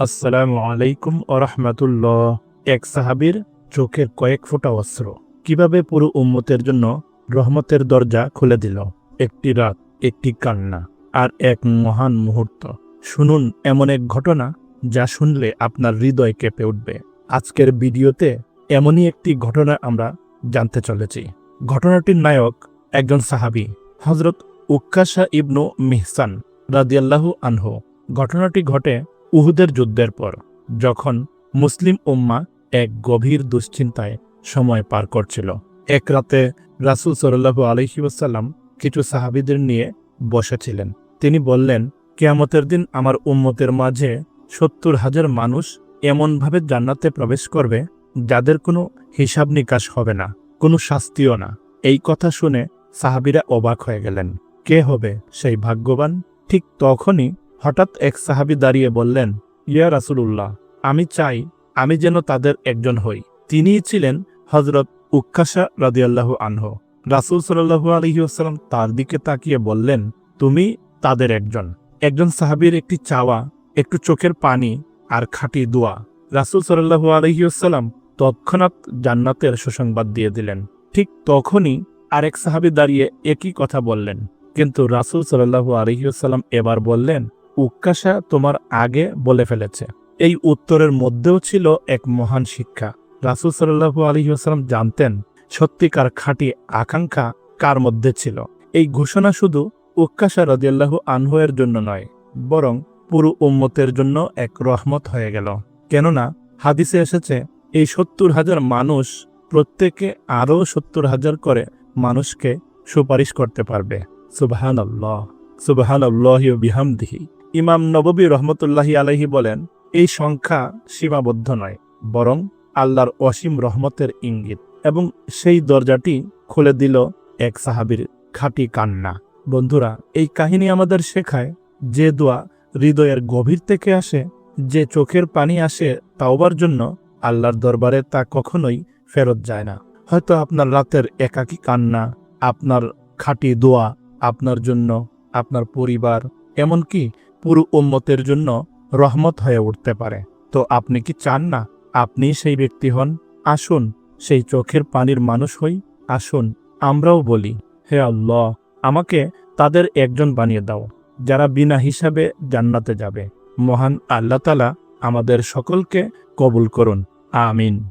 আসসালামু আলাইকুম ওরহমাতুল্লাহ এক সাহাবীর চোখের কয়েক ফোঁটা অস্ত্র কীভাবে পুরো উম্মতের জন্য রহমতের দরজা খুলে দিল? একটি রাত, একটি কান্না আর এক মহান মুহূর্ত। শুনুন এমন এক ঘটনা যা শুনলে আপনার হৃদয় কেঁপে উঠবে। আজকের ভিডিওতে এমনই একটি ঘটনা আমরা জানতে চলেছি। ঘটনাটির নায়ক একজন সাহাবী হজরত উক্কাশা ইবনু মিহসান রাদিয়াল্লাহু আনহু। ঘটনাটি ঘটে উহুদের যুদ্ধের পর, যখন মুসলিম উম্মা এক গভীর দুশ্চিন্তায় সময় পার করছিল। এক রাতে রাসুল সাল্লাহু আলহিউসাল্লাম কিছু সাহাবিদের নিয়ে বসেছিলেন। তিনি বললেন, কেয়ামতের দিন আমার উম্মতের মাঝে সত্তর হাজার মানুষ এমনভাবে জান্নাতে প্রবেশ করবে, যাদের কোনো হিসাব নিকাশ হবে না, কোনো শাস্তিও না। এই কথা শুনে সাহাবিরা অবাক হয়ে গেলেন। কে হবে সেই ভাগ্যবান? ঠিক তখনই হঠাৎ এক সাহাবি দাঁড়িয়ে বললেন, ইয়া রাসুলুল্লাহ, আমি চাই আমি যেন তাদের একজন হই। তিনিই ছিলেন হজরত উক্কাশা রাদিয়াল্লাহু আনহ। রাসুল সাল্লাহু আলহিউসালাম তার দিকে তাকিয়ে বললেন, তুমি তাদের একজন। একজন সাহাবির একটি চাওয়া, একটু চোখের পানি আর খাঁটি দোয়া। রাসুল সাল্লাহু আলহিউসালাম তৎক্ষণাৎ জান্নাতের সুসংবাদ দিয়ে দিলেন। ঠিক তখনই আরেক সাহাবি দাঁড়িয়ে একই কথা বললেন। কিন্তু রাসুল সাল্লাহু আলহিউসাল্লাম এবার বললেন উক্কাশা তোমার আগে বলে ফেলেছে। এই উত্তরের মধ্যেও ছিল এক মহান শিক্ষা। রাসুল সাল্লাহু আলহিউসাল্লাম জানতেন সত্যিকার খাঁটি আকাঙ্ক্ষা কার মধ্যে ছিল। এই ঘোষণা শুধু উক্কাশা রদিয়াল্লাহু আনহুয়ের জন্য নয়, বরং পুরো উম্মতের জন্য এক রহমত হয়ে গেল। কেননা হাদিসে এসেছে, এই সত্তর হাজার মানুষ প্রত্যেকে আরও সত্তর হাজার করে মানুষকে সুপারিশ করতে পারবে। সুবাহান আল্লাহ সুবাহান আল্লাহ বিহামদিহি। ইমাম নববী রহমতুল্লাহি আলহি বলেন, এই সংখ্যা সীমাবদ্ধ নয়, বরং আল্লাহর অসীম রহমতের ইঙ্গিত এবং সেই দরজাটি খুলে দিল এক সাহাবির খাঁটি কান্না। বন্ধুরা, এই কাহিনী আমাদের শেখায় যে দোয়া হৃদয়ের গভীর থেকে আসে, যে চোখের পানি আসে তাওবার জন্য আল্লাহর দরবারে তা কখনোই ফেরত যায় না। হয়তো আপনার রাতের একাকী কান্না, আপনার খাঁটি দোয়া, আপনার জন্য, আপনার পরিবার, এমনকি পুরো উম্মতের জন্য রহমত হয়ে উঠতে পারে। তো আপনি কি চান না আপনি সেই ব্যক্তি হন? আসুন, সেই চোখের পানির মানুষ হই, আসুন, আমরাও বলি, হে আল্লাহ, আমাকে তাদের একজন বানিয়ে দাও, যারা বিনা হিসাবে জান্নাতে যাবে। মহান আল্লাহ তালা আমাদের সকলকে কবুল করুন। আমিন।